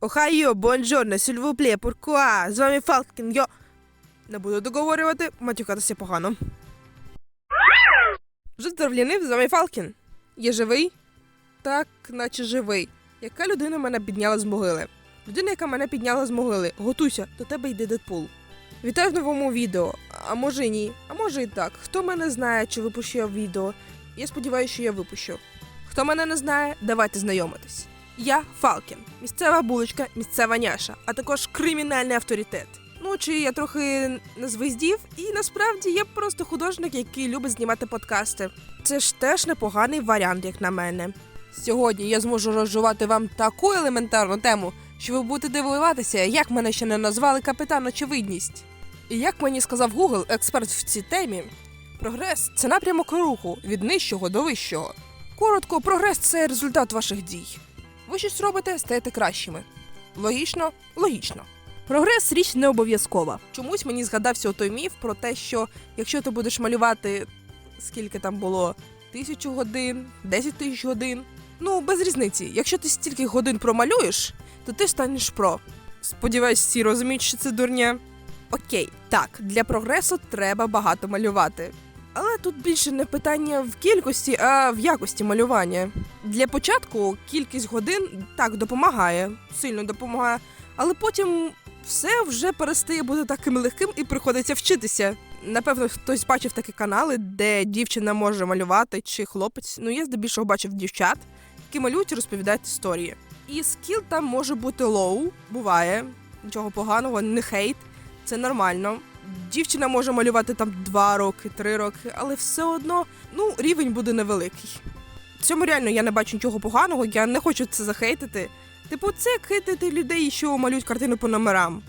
Охайо, бонжорне, сільвуплє, пуркуа, з вами Фалкін, йо. Не буду договорювати, матюкатися погано. Здоровляни, з вами Фалкін. Я живий? Так, наче живий. Яка людина мене підняла з могили? Людина, яка мене підняла з могили. Готуйся, до тебе йде Дедпул. Вітаю в новому відео. А може і ні, а може і так. Хто мене знає, чи випущу я відео? Я сподіваюся, що я випущу. Хто мене не знає, давайте знайомитись. Я Фалкін, місцева булочка, місцева няша, а також кримінальний авторитет. Ну, чи я трохи не звездів, і насправді я просто художник, який любить знімати подкасти. Це ж теж непоганий варіант, як на мене. Сьогодні я зможу розжувати вам таку елементарну тему, що ви будете дивуватися, як мене ще не назвали капітан очевидність. І як мені сказав Google, експерт в цій темі, прогрес це напрямок руху від нижчого до вищого. Коротко, прогрес це результат ваших дій. Ви щось робите, стаєте кращими. Логічно? Логічно. Прогрес річ не обов'язкова. Чомусь мені згадався той міф про те, що якщо ти будеш малювати скільки там було, тисячу годин, 10 тисяч годин. Ну, без різниці. Якщо ти стільки годин промалюєш, то ти станеш про. Сподіваюсь, всі розуміють, що це дурня. Окей, так, для прогресу треба багато малювати. Але тут більше не питання в кількості, а в якості малювання. Для початку кількість годин так допомагає, сильно допомагає, але потім все вже перестає бути таким легким і приходиться вчитися. Напевно, хтось бачив такі канали, де дівчина може малювати чи хлопець. Ну я здебільшого бачив дівчат, які малюють і розповідають історії. І скіл там може бути лоу, буває, нічого поганого, не хейт, це нормально. Дівчина може малювати там 2 роки, 3 роки, але все одно ну, рівень буде невеликий. В цьому реально я не бачу нічого поганого, я не хочу це захейтити. Типу, це як хейтити людей, що малюють картину по номерам.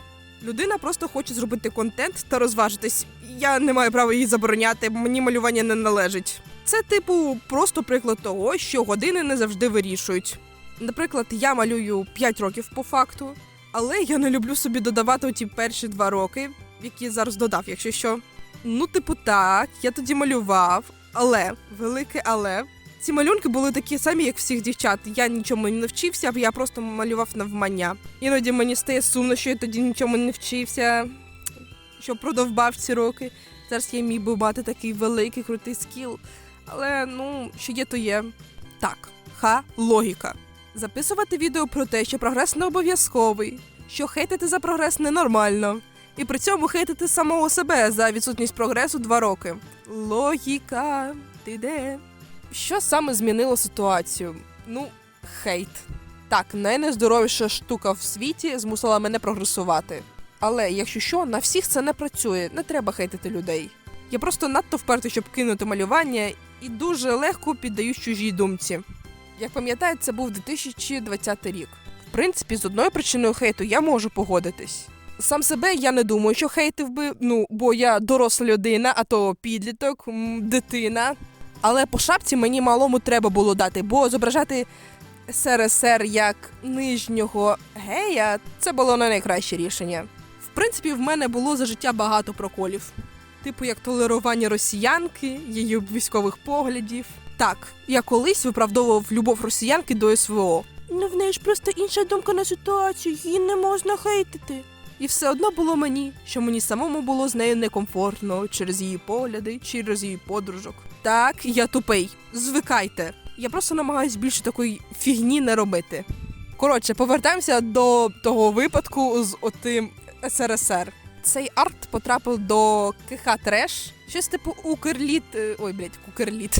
Людина просто хоче зробити контент та розважитись. Я не маю права її забороняти, мені малювання не належить. Це, типу, просто приклад того, що години не завжди вирішують. Наприклад, я малюю 5 років по факту, але я не люблю собі додавати ті перші два роки, які я зараз додав, якщо що. Ну, типу, так, я тоді малював, але, велике але. Ці малюнки були такі самі, як всіх дівчат. Я нічому не вчився, я просто малював навмання. Іноді мені стає сумно, що я тоді нічому не вчився, що продовбав ці роки. Зараз я міг би мати такий великий крутий скіл. Але ну, що є, то є. Так, ха, логіка. Записувати відео про те, що прогрес не обов'язковий, що хейтити за прогрес ненормально. І при цьому хейтити самого себе за відсутність прогресу два роки. Логіка, ти де? Що саме змінило ситуацію? Ну, хейт. Так, найнездоровіша штука в світі змусила мене прогресувати. Але якщо що, на всіх це не працює, не треба хейтити людей. Я просто надто впертий, щоб кинути малювання, і дуже легко піддаюсь чужій думці. Як пам'ятаєте, це був 2020 рік. В принципі, з одною причиною хейту я можу погодитись. Сам себе я не думаю, що хейтив би, ну, бо я доросла людина, а то підліток, дитина. Але по шапці мені малому треба було дати, бо зображати СРСР як нижнього гея це було не найкраще рішення. В принципі, в мене було за життя багато проколів. Типу як толерування росіянки, її військових поглядів. Так, я колись виправдовував любов росіянки до СВО. Ну в неї ж просто інша думка на ситуацію, її не можна хейтити. І все одно було мені, що мені самому було з нею некомфортно через її погляди, через її подружок. Так, я тупий. Звикайте. Я просто намагаюсь більше такої фігні не робити. Коротше, повертаємося до того випадку з отим СРСР. Цей арт потрапив до КХ Треш, щось типу Укрліт. е, Ой, блядь, Кукерліт.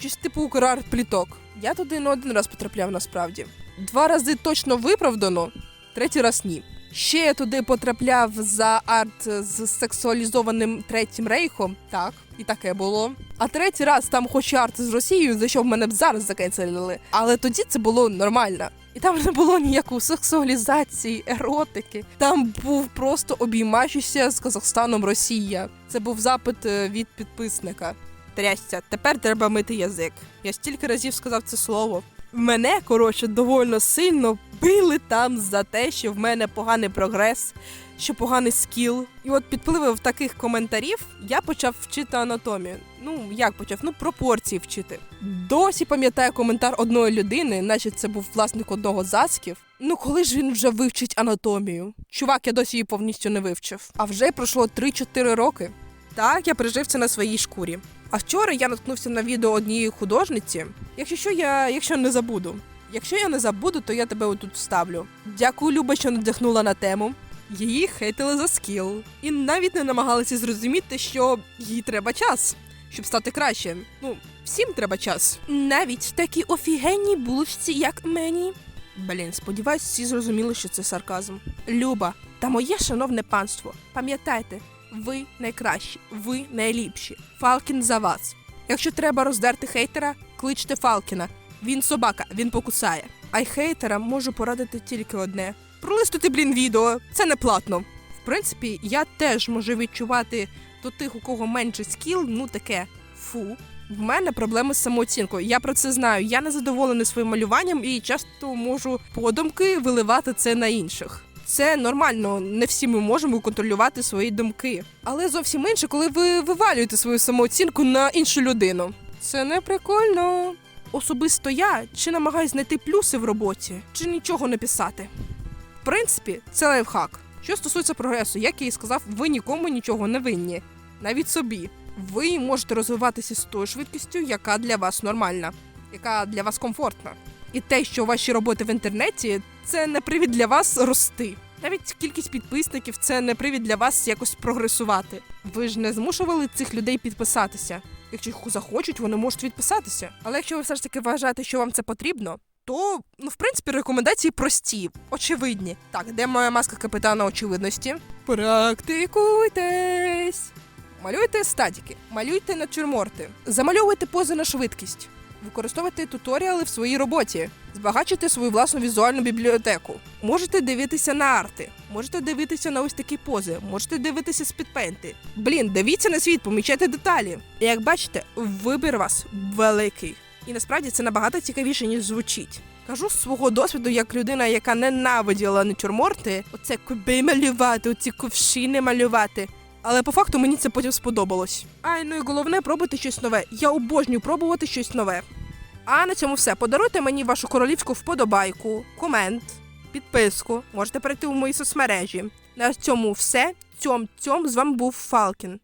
Щось типу Украрт пліток. Я туди не один раз потрапляв насправді. Два рази точно виправдано, третій раз ні. Ще я туди потрапляв за арт з сексуалізованим третім рейхом. Так, і таке було. А третій раз там хоч арт з Росією, за що в мене б зараз закенселили. Але тоді це було нормально. І там не було ніякої сексуалізації, еротики. Там був просто обіймаючися з Казахстаном Росія. Це був запит е, від підписника. Трясся, тепер треба мити язик. Я стільки разів сказав це слово. Мене, коротше, довольно сильно били там за те, що в мене поганий прогрес, що поганий скіл. І от під впливом таких коментарів я почав вчити анатомію. Ну, як почав? Ну, пропорції вчити. Досі пам'ятаю коментар одної людини, наче це був власник одного засків. Ну, коли ж він вже вивчить анатомію? Чувак, я досі її повністю не вивчив. А вже пройшло 3-4 роки. Так, я пережив це на своїй шкурі. А вчора я наткнувся на відео однієї художниці. Якщо що, я якщо не забуду. Якщо я не забуду, то я тебе отут вставлю. Дякую, Люба, що надихнула на тему. Її хейтили за скіл. І навіть не намагалися зрозуміти, що їй треба час, щоб стати краще. Ну, всім треба час. Навіть такі офігенні булочці, як мені. Блін, сподіваюсь, всі зрозуміли, що це сарказм. Люба та моє шановне панство, пам'ятайте, ви найкращі, ви найліпші. Фалкін за вас. Якщо треба роздерти хейтера, кличте Фалкіна. Він собака, він покусає. А й хейтерам можу порадити тільки одне: пролистити, блін, відео, це не платно. В принципі, я теж можу відчувати до тих, у кого менше скіл, ну таке фу. В мене проблеми з самооцінкою. Я про це знаю. Я не задоволений своїм малюванням і часто можу подумки виливати це на інших. Це нормально, не всі ми можемо контролювати свої думки. Але зовсім інше, коли ви вивалюєте свою самооцінку на іншу людину. Це не прикольно. Особисто я чи намагаюсь знайти плюси в роботі, чи нічого не писати. В принципі, це лайфхак. Що стосується прогресу, як я і сказав, ви нікому нічого не винні, навіть собі. Ви можете розвиватися з тою швидкістю, яка для вас нормальна, яка для вас комфортна. І те, що ваші роботи в інтернеті, це не привід для вас рости. Навіть кількість підписників це не привід для вас якось прогресувати. Ви ж не змушували цих людей підписатися. Якщо їх захочуть, вони можуть відписатися. Але якщо ви все ж таки вважаєте, що вам це потрібно, то ну в принципі рекомендації прості, очевидні. Так, де моя маска капітана очевидності? Практикуйтесь! Малюйте статіки, малюйте натюрморти, замальовуйте пози на швидкість, використовуйте туторіали в своїй роботі, збагачуйте свою власну візуальну бібліотеку. Можете дивитися на арти, можете дивитися на ось такі пози, можете дивитися спідпейнти. Блін, дивіться на світ, помічайте деталі. І як бачите, вибір вас великий. І насправді це набагато цікавіше, ніж звучить. Кажу з свого досвіду, як людина, яка ненавиділа натюрморти, оце куби малювати, оці ковшини малювати. Але по факту мені це потім сподобалось. Ай, ну і головне пробувати щось нове. Я обожнюю пробувати щось нове. А на цьому все. Подаруйте мені вашу королівську вподобайку, комент, підписку. Можете перейти у мої соцмережі. На цьому все. Цьом цьом з вами був Фалкін.